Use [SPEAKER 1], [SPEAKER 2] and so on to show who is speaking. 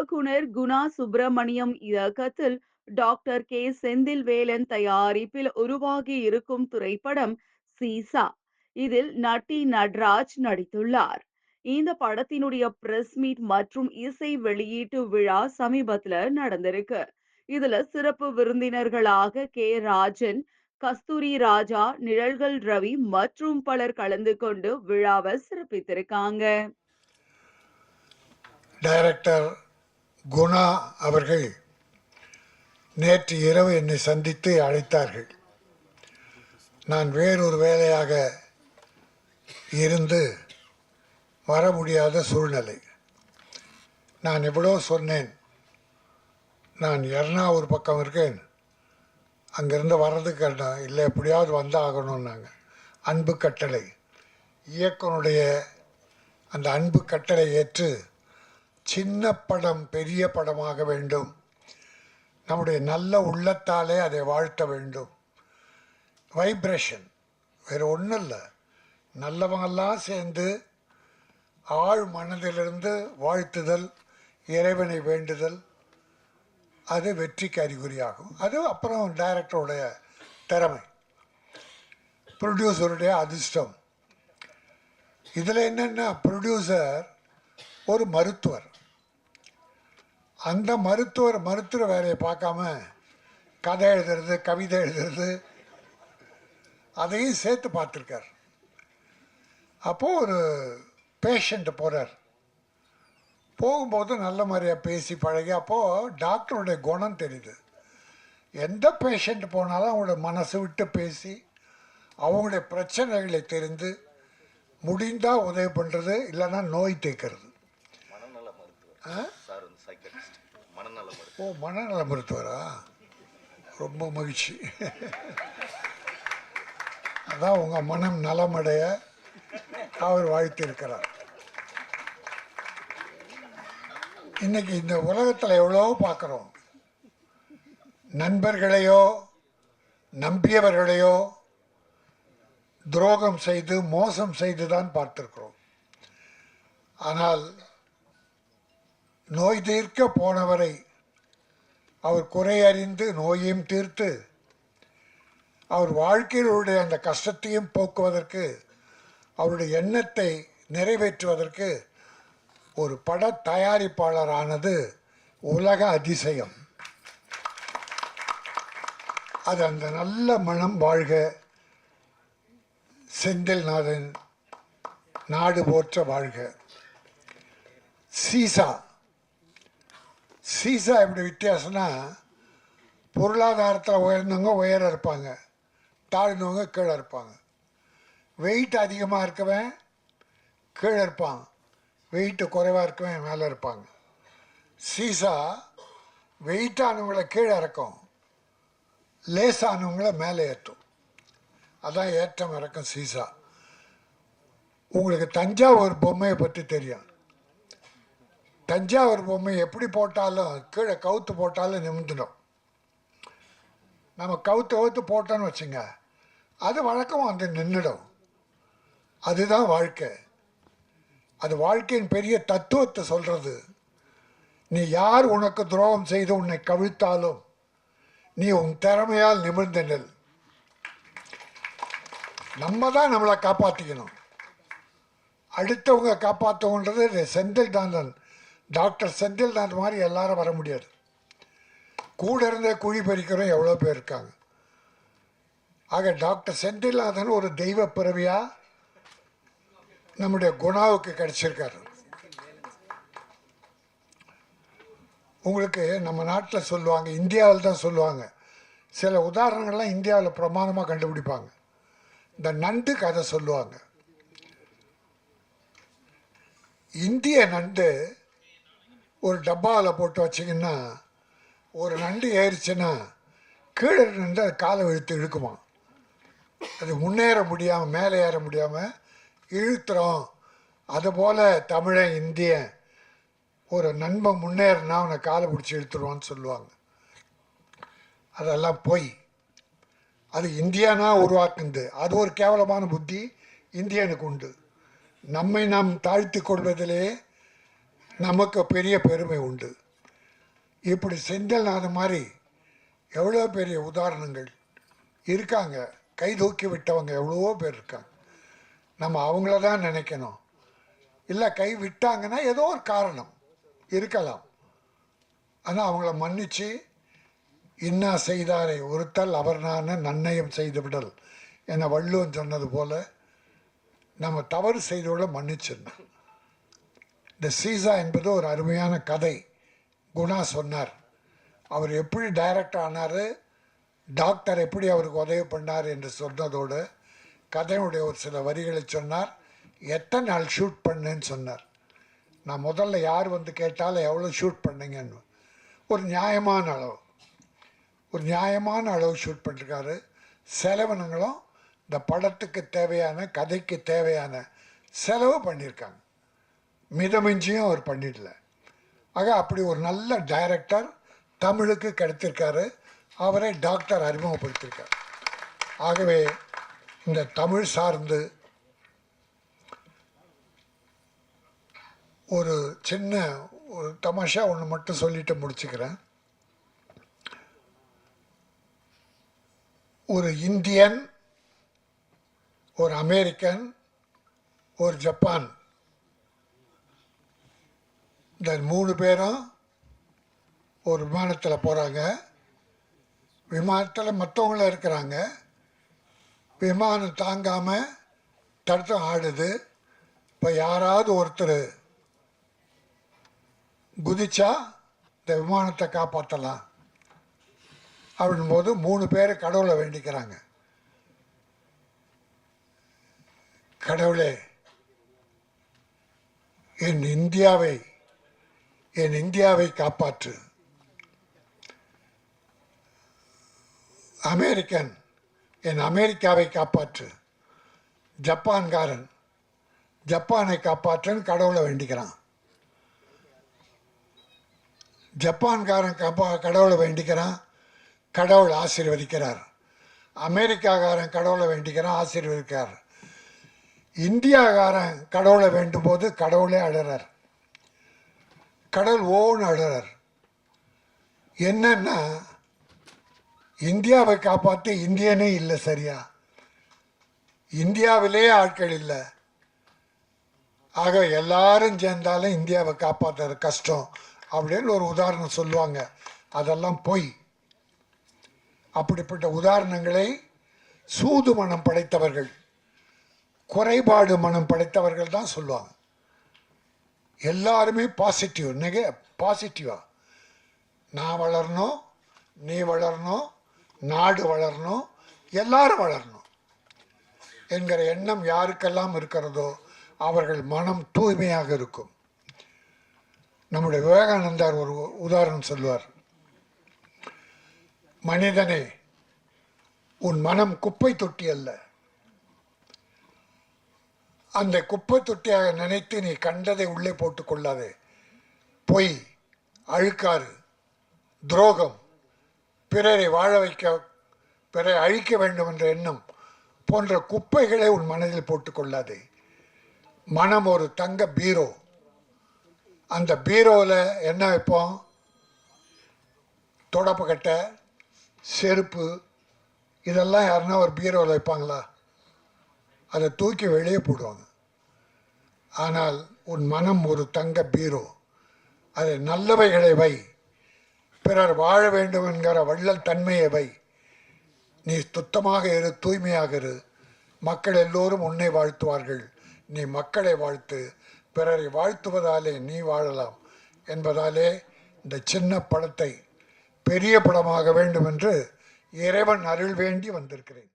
[SPEAKER 1] இயக்குனர் குணா சுப்பிரமணியம் இயக்கத்தில் doctor K. Senthilvelan தயாரிப்பில் உருவாகி இருக்கும் திரைப்படம் சீசா. இதில் நட்டி நட்ராஜ் நடித்துள்ளார். இந்த படத்தினுடைய பிரஸ் மீட் மற்றும் இசை வெளியீட்டு விழா சமீபத்துல நடந்திருக்கு. இதுல சிறப்பு விருந்தினர்களாக கே. ராஜன் கஸ்தூரி ராஜா நிழல்கள் ரவி மற்றும் பலர் கலந்து கொண்டு விழாவை சிறப்பித்திருக்காங்க.
[SPEAKER 2] டைரக்டர் குணா அவர்கள் நேற்று இரவு என்னை சந்தித்து அழைத்தார்கள். நான் வேறொரு வேலையாக இருந்து வர முடியாத சூழ்நிலை. நான் எவ்வளோ சொன்னேன் நான் எர்ணாவூர் பக்கம் இருக்கேன் அங்கேருந்து வர்றதுக்கு இல்லை எப்படியாவது வந்தாகணும்னாங்க அன்பு கட்டளை. இயக்குனுடைய அந்த அன்பு கட்டளை ஏற்று சின்ன படம் பெரிய படமாக வேண்டும். நம்முடைய நல்ல உள்ளத்தாலே அதை வாழ்த்த வேண்டும். வைப்ரேஷன் வேறு ஒன்றும் இல்லை நல்லவங்கெல்லாம் சேர்ந்து ஆழ் மனதிலிருந்து வாழ்த்துதல் இறைவனை வேண்டுதல் அது வெற்றிக்கு அறிகுறியாகும். அது அப்புறம் டைரக்டருடைய திறமை. ப்ரொடியூசருடைய அதிர்ஷ்டம். இதில் என்னென்னா ப்ரொடியூசர் ஒரு மருத்துவர். அந்த மருத்துவர் மருத்துவ வேலையை பார்க்காம கதை எழுதுறது கவிதை எழுதுறது அதையும் சேர்த்து பார்த்துருக்கார். அப்போது ஒரு பேஷண்ட்டு போகிறார் போகும்போது நல்ல மாதிரியாக பேசி பழகி அப்போது டாக்டருடைய குணம் தெரியுது. எந்த பேஷண்ட் போனாலும் அவங்களோட மனசு விட்டு பேசி அவங்களுடைய பிரச்சனைகளை தெரிந்து முடிந்தால் உதவி பண்ணுறது இல்லைன்னா நோய் தேய்க்கிறது.
[SPEAKER 3] சார் வந்து சைக்கட்ரிஸ்ட் மனநல மருத்துவர்
[SPEAKER 2] ஓ மனநல மருத்துவரா ரொம்ப மகிழ்ச்சி. அதான் உங்கள் மனம் நலமடைய அவர் வாழ்த்திருக்கிறார் இன்னைக்கு இந்த உலகத்தில் எவ்வளோ பார்க்குறோம்? நண்பர்களையோ நம்பியவர்களையோ துரோகம் செய்து மோசம் செய்து தான் பார்த்திருக்கிறோம். ஆனால் நோய் தீர்க்க போனவரை அவர் குறையறிந்து நோயையும் தீர்த்து அவர் வாழ்க்கையிலுடைய அந்த கஷ்டத்தையும் போக்குவதற்கு அவருடைய எண்ணத்தை நிறைவேற்றுவதற்கு ஒரு பட தயாரிப்பாளரானது உலக அதிசயம். அது அந்த நல்ல மனம் வாழ்க செந்தில்நாதன் நாடு போற்ற வாழ்க. சீசா சீசா எப்படி வித்தியாசம்னா பொருளாதாரத்தில் உயர்ந்தவங்க உயர இருப்பாங்க. தாழ்ந்தவங்க கீழே இருப்பாங்க. வெயிட் அதிகமாக இருக்கவன் கீழே இருப்பான். வெயிட்டு குறைவாக இருக்கவன் மேலே இருப்பாங்க. சீசா வெயிட்டானவங்களை கீழே இறக்கும். லேசானவங்கள மேலே ஏற்றும். அதான் ஏற்றம் இறக்கும் சீசா. உங்களுக்கு தஞ்சாவூர் பொம்மையை பற்றி தெரியும். தஞ்சாவூர் பொம்மை எப்படி போட்டாலும் கீழே கவுத்து போட்டாலும் நிமிந்துடும் நம்ம கவுத்து கவுத்து போட்டோன்னு வச்சுங்க அது வழக்கம் வந்து நின்றுடும். அதுதான் வாழ்க்கை. அது வாழ்க்கையின் பெரிய தத்துவத்தை சொல்கிறது நீ யார் உனக்கு துரோகம் செய்து உன்னை கவிழ்த்தாலும் நீ உன் திறமையால் நிமிர்ந்து நெல். நம்ம தான் நம்மளை காப்பாற்றிக்கணும் அடுத்தவங்க காப்பாற்றவுன்றது செந்தில் தாந்தன் டாக்டர் செந்தில்நாத் மாதிரி எல்லாரும் வர முடியாது. கூட இருந்தே குழி பறிக்கிறோம் எவ்வளோ பேர் இருக்காங்க. ஆக டாக்டர் செந்தில்நாதன் ஒரு தெய்வ பிறவியாக நம்முடைய குணாவுக்கு கிடைச்சிருக்காரு. உங்களுக்கு நம்ம நாட்டில் சொல்லுவாங்க இந்தியாவில் தான் சொல்லுவாங்க. சில உதாரணங்கள்லாம் இந்தியாவில் பிரமாணமாக கண்டுபிடிப்பாங்க. இந்த நண்டு கதை சொல்லுவாங்க. இந்திய நண்டு ஒரு டப்பாவில் போட்டு வச்சிங்கன்னா ஒரு நண்டு ஏறிச்சுன்னா கீழே நின்று அது காலை இழுத்து இழுக்குமா? அது முன்னேற முடியாமல் மேலே ஏற முடியாமல் இழுத்துறோம் அதுபோல் தமிழன் இந்தியன் ஒரு நண்பன் முன்னேறினா அவனை காலை பிடிச்சி இழுத்துருவான்னு சொல்லுவாங்க. அதெல்லாம் போய் அது இந்தியானா உருவாக்குந்து அது ஒரு கேவலமான புத்தி இந்தியனுக்கு உண்டு. நம்மை நாம் தாழ்த்தி கொள்வதிலே நமக்கு பெரிய பெருமை உண்டு. இப்படி செந்தில்நாதன் மாதிரி எவ்வளோ பெரிய உதாரணங்கள் இருக்காங்க. கை தூக்கி விட்டவங்க எவ்வளவோ பேர் இருக்காங்க. நம்ம அவங்கள தான் நினைக்கணும். இல்லை கை விட்டாங்கன்னா ஏதோ ஒரு காரணம் இருக்கலாம். ஆனால் அவங்கள மன்னிச்சு இன்னா செய்தாரை ஒருத்தல் அவர் நான் நன்னயம் செய்து விடல் என வள்ளுவன் சொன்னது போல் நம்ம தவறு செய்தோட மன்னிச்சிடணும். இந்த சீசா என்பது ஒரு அருமையான கதை. குணா சொன்னார். அவர் எப்படி டைரக்ட் ஆனார் டாக்டர் எப்படி அவருக்கு உதவி பண்ணார் என்று சொன்னதோடு கதையுடைய ஒரு சில வரிகளை சொன்னார். எத்தனை நாள் ஷூட் பண்ணேன்னு சொன்னார். நான் முதல்ல யார் வந்து கேட்டாலும் எவ்வளோ ஷூட் பண்ணீங்கன்னு. ஒரு நியாயமான அளவு. ஒரு நியாயமான அளவு ஷூட் பண்ணிருக்காரு. செலவினங்களும் இந்த படத்துக்கு தேவையான கதைக்கு தேவையான செலவு பண்ணியிருக்காங்க மிதமிஞ்சியும் அவர் பண்ணிடல. ஆக அப்படி ஒரு நல்ல டைரக்டர் தமிழுக்கு கிடைத்திருக்காரு. அவரை டாக்டர் அறிமுகப்படுத்தியிருக்கார். ஆகவே இந்த தமிழ் சார்ந்து ஒரு சின்ன ஒரு தமாஷா ஒன்று மட்டும் சொல்லிட்டு முடிச்சுக்கிறேன். ஒரு இந்தியன் ஒரு அமெரிக்கன் ஒரு ஜப்பான். இந்த மூணு பேரும் ஒரு விமானத்தில் போகிறாங்க விமானத்தில் மற்றவங்களும் இருக்கிறாங்க. விமானம் தாங்காமல் தடுத்தம் ஆடுது. இப்போ யாராவது ஒருத்தர் குதிச்சா இந்த விமானத்தை காப்பாற்றலாம் அப்படின்போது மூணு பேர் கடவுளை வேண்டிக்கிறாங்க. கடவுளே என் இந்தியாவை என் இந்தியாவை காப்பாற்று. அமெரிக்கன் என் அமெரிக்காவை காப்பாற்று. ஜப்பான்காரன் ஜப்பானை காப்பாற்றுன்னு கடவுளை வேண்டிக்கிறான். ஜப்பான்காரன் கப்பா கடவுளை வேண்டிக்கிறான் கடவுள் ஆசீர்வதிக்கிறார். அமெரிக்காக்காரன் கடவுளை வேண்டிக்கிறான் ஆசீர்வதிக்கிறார். இந்தியாக்காரன் கடவுளை வேண்டும் போது கடவுளே அழறார். கடல் ஓன்னு அழறார் என்னன்னா இந்தியாவை காப்பாற்ற இந்தியனே இல்லை சரியா? இந்தியாவிலே ஆட்கள் இல்லை. ஆக எல்லாரும் சேர்ந்தாலும் இந்தியாவை காப்பாற்றுறது கஷ்டம் அப்படின்னு ஒரு உதாரணம் சொல்லுவாங்க. அதெல்லாம் பொய். அப்படிப்பட்ட உதாரணங்களை சூது மனம் படைத்தவர்கள் குறைபாடு மனம் படைத்தவர்கள் தான் சொல்லுவாங்க. எல்லாருமே பாசிட்டிவ் நெக பாசிட்டிவா நான் வளரணும் நீ வளரணும் நாடு வளரணும் எல்லாரும் வளரணும். என்கிற எண்ணம் யாருக்கெல்லாம் இருக்கிறதோ அவர்கள் மனம் தூய்மையாக இருக்கும். நம்முடைய விவேகானந்தார் ஒரு உதாரணம் சொல்லுவார். மனிதனே உன் மனம் குப்பை தொட்டி அல்ல. அந்த குப்பை தொட்டியாக நினைத்து நீ கண்டதை உள்ளே போட்டு கொள்ளாதே பொய் அழுக்காறு துரோகம் பிறரை வாழ வைக்க பிறரை அழிக்க வேண்டும் என்ற எண்ணம் போன்ற குப்பைகளை உன் மனதில் போட்டுக்கொள்ளாதே. மனம் ஒரு தங்க பீரோ. அந்த பீரோவில் என்ன வைப்போம்? தொடப்பக்கட்டை செருப்பு இதெல்லாம் யாருன்னா ஒரு பீரோவில் வைப்பாங்களா? அதை தூக்கி வெளியே போடுவாங்க. ஆனால் உன் மனம் ஒரு தங்க பீரோ. அதை நல்லவைகளை வை பிறர் வாழ வேண்டும் என்கிற வள்ளல் தன்மையை வை. நீ சுத்தமாக இரு தூய்மையாக இரு. மக்கள் எல்லோரும் உன்னை வாழ்த்துவார்கள். நீ மக்களை வாழ்த்து. பிறரை வாழ்த்துவதாலே நீ வாழலாம் என்பதாலே இந்த சின்ன படத்தை பெரிய படமாக வேண்டும் என்று இறைவன் அருள் வேண்டி வந்திருக்கிறேன்.